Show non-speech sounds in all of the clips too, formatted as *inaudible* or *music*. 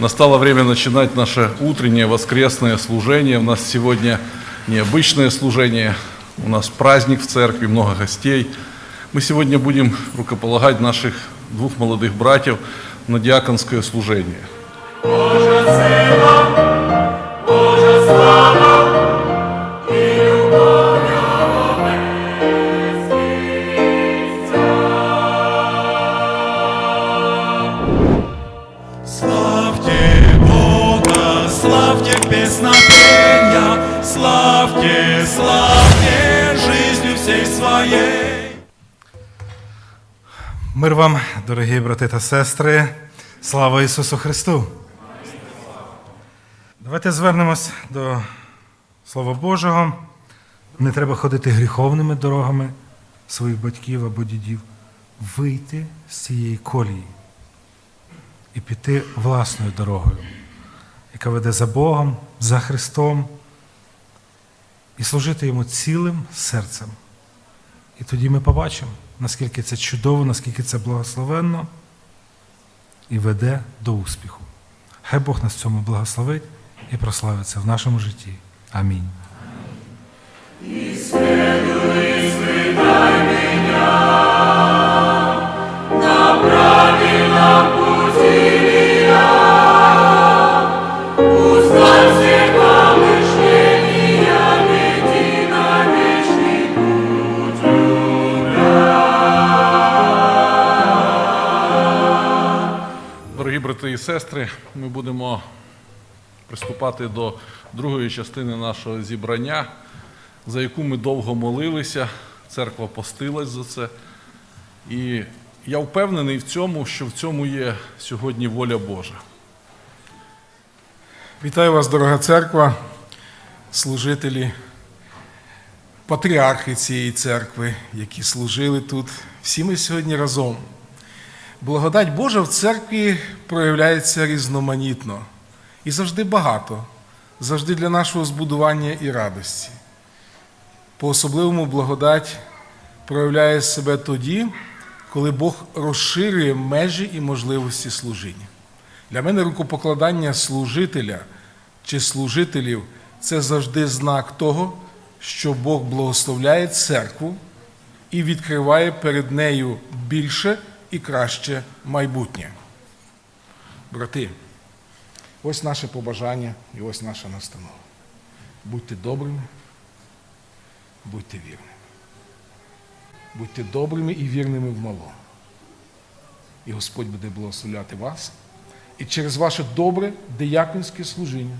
Настало время начинать наше утреннее воскресное служение. У нас сегодня необычное служение, у нас праздник в церкви, много гостей. Мы сегодня будем рукополагать наших двух молодых братьев на диаконское служение. Славьте Бога, славьте песнопения, славьте, славьте жизнью всей своей. Мир вам, дорогі брати та сестри, слава Ісусу Христу! Давайте звернемось до Слова Божого. Не треба ходити гріховними дорогами своїх батьків або дідів, вийти з цієї колії і піти власною дорогою, яка веде за Богом, за Христом, і служити йому цілим серцем. І тоді ми побачимо, наскільки це чудово, наскільки це благословенно і веде до успіху. Хай Бог нас цьому благословить і прославиться в нашому житті. Амінь. І сестри, ми будемо приступати до другої частини нашого зібрання, за яку ми довго молилися. Церква постилась за це. І я впевнений в цьому, що в цьому є сьогодні воля Божа. Вітаю вас, дорога церква, служителі, патріархи цієї церкви, які служили тут. Всі ми сьогодні разом. Благодать Божа в церкві проявляється різноманітно і завжди багато, завжди для нашого збудування і радості. По особливому благодать проявляє себе тоді, коли Бог розширює межі і можливості служіння. Для мене рукопокладання служителя чи служителів це завжди знак того, що Бог благословляє церкву і відкриває перед нею більше і краще майбутнє. Брати, ось наше побажання і ось наша настанова. Будьте добрими, будьте вірними. Будьте добрими і вірними в малому. І Господь буде благословляти вас і через ваше добре дияконське служіння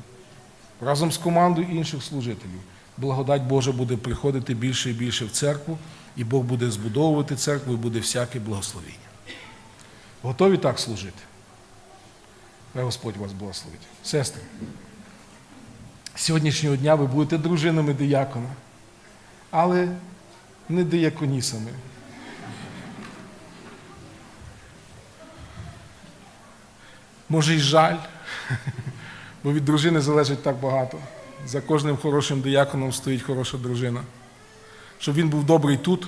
разом з командою інших служителів. Благодать Божа буде приходити більше і більше в церкву, і Бог буде збудовувати церкву, і буде всяке благословення. Готові так служити? Хай Господь вас благословить. Сестри, з сьогоднішнього дня ви будете дружинами диякона, але не дияконісами. Може, й жаль, бо від дружини залежить так багато. За кожним хорошим дияконом стоїть хороша дружина. Щоб він був добрий тут,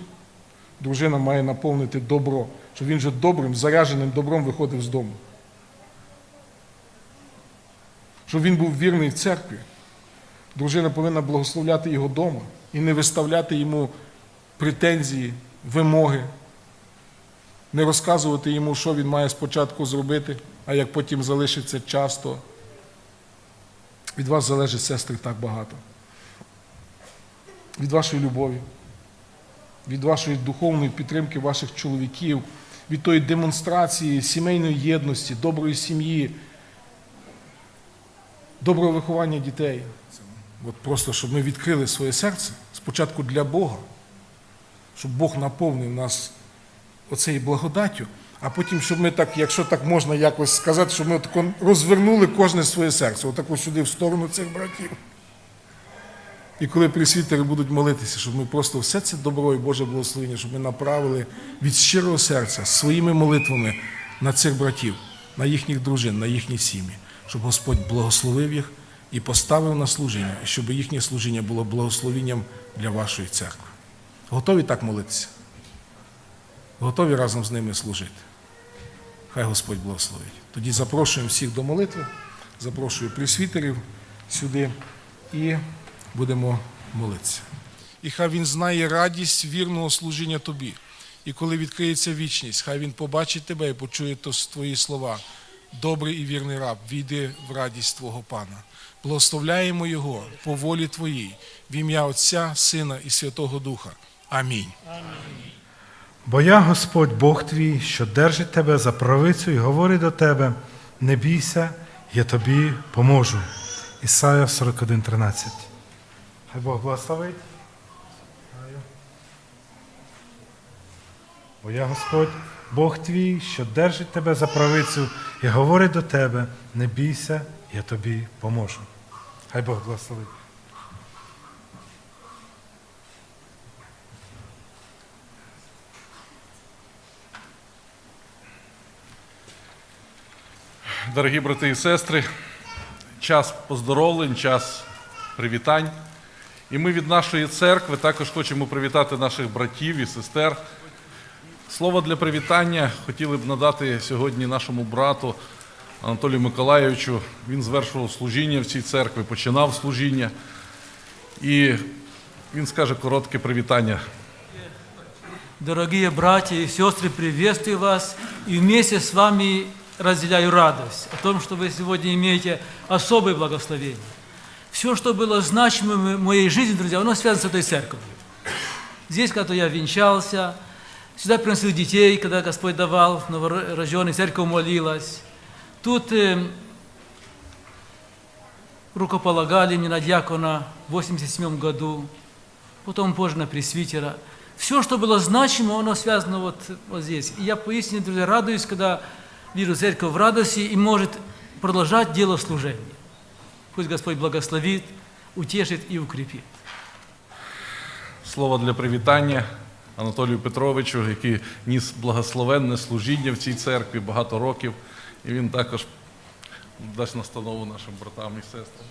дружина має наповнити добро, щоб він вже добрим, зарядженим добром виходив з дому. Щоб він був вірний в церкві. Дружина повинна благословляти його вдома і не виставляти йому претензії, вимоги, не розказувати йому, що він має спочатку зробити, а як потім залишиться часто. Від вас залежить, сестри, так багато. Від вашої любові, від вашої духовної підтримки ваших чоловіків, від тої демонстрації сімейної єдності, доброї сім'ї, доброго виховання дітей. От просто, щоб ми відкрили своє серце спочатку для Бога, щоб Бог наповнив нас оцею благодаттю, а потім, щоб ми так, якщо так можна якось сказати, щоб ми розвернули кожне своє серце, отако сюди в сторону цих братів. І коли присвітери будуть молитися, щоб ми просто все це добро і Боже благословення, щоб ми направили від щирого серця своїми молитвами на цих братів, на їхніх дружин, на їхні сім'ї, щоб Господь благословив їх і поставив на служіння, і щоб їхнє служіння було благословенням для вашої церкви. Готові так молитися? Готові разом з ними служити? Хай Господь благословить. Тоді запрошуємо всіх до молитви, запрошую присвітерів сюди і будемо молитися. І хай він знає радість вірного служіння тобі. І коли відкриється вічність, хай він побачить тебе і почує то твої слова. Добрий і вірний раб, війди в радість Твого Пана. Благословляємо Його по волі Твоїй, в ім'я Отця, Сина і Святого Духа. Амінь. Бо я Господь Бог твій, що держить тебе за правицю і говорить до тебе: не бійся, я тобі поможу. Ісая 41:13. Хай Бог благословить. Бо я Господь, Бог твій, що держить тебе за правицю і говорить до тебе: не бійся, я тобі поможу. Хай Бог благословить. Дорогі брати і сестри, час поздоровлень, час привітань. І ми від нашої церкви також хочемо привітати наших братів і сестер. Слово для привітання хотіли б надати сьогодні нашому брату Анатолію Миколайовичу. Він звершував служіння в цій церкві, починав служіння. І він скаже коротке привітання. Дорогие братья и сестры, приветствую вас и вместе с вами разделяю радость о том, что вы сегодня имеете особое благословение. Все, что было значимым в моей жизни, друзья, оно связано с этой церковью. Здесь, когда я венчался, сюда приносил детей, когда Господь давал, новорожденный, церковь молилась. Тут э, рукополагали меня на диакона в 87 году, потом позже на пресвитера. Все, что было значимо, оно связано вот, вот здесь. И я поистине, друзья, радуюсь, когда вижу церковь в радости и может продолжать дело служения. Пусть Господь благословит, утешит и укрепит. Слово для привітання Анатолію Петровичу, який ніс благословенне служіння в цій церкві багато років. І він також дасть настанову нашим братам і сестрам.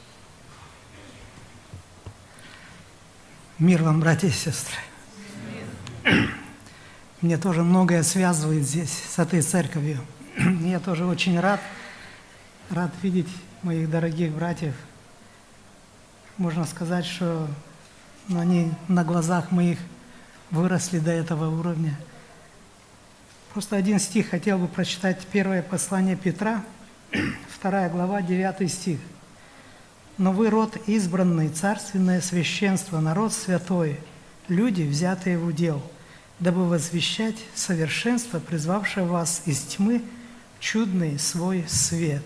Мир вам, братья и сестры. Мне тоже многое связывает здесь с этой церковью. *clears throat* Я тоже очень рад, рад видеть моих дорогих братьев. Можно сказать, что ну, они на глазах моих выросли до этого уровня. Просто один стих хотел бы прочитать. Первое послание Петра, *clears throat* вторая глава, 9 стих. Но вы род избранный, царственное священство, народ святой, люди, взятые в удел, дабы возвещать совершенство, призвавшее вас из тьмы чудный свой свет.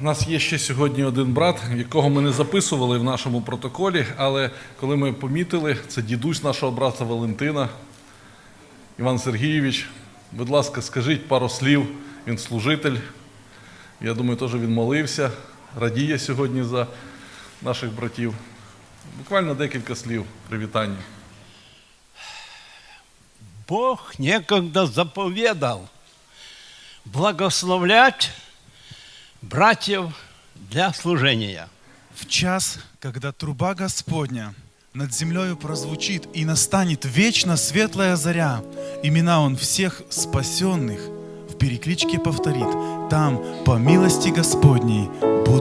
У нас є ще сьогодні один брат, якого ми не записували в нашому протоколі, але коли ми помітили, це дідусь нашого брата Валентина, Іван Сергійович. Будь ласка, скажіть пару слів. Він служитель. Я думаю, теж він молився, радіє сьогодні за наших братів. Буквально декілька слів привітання. Бог некогда заповедал благословлять братьев для служения. В час, когда труба Господня над землею прозвучит и настанет вечно светлая заря, имена Он всех спасенных в перекличке повторит. Там, по милости Господней, буду я.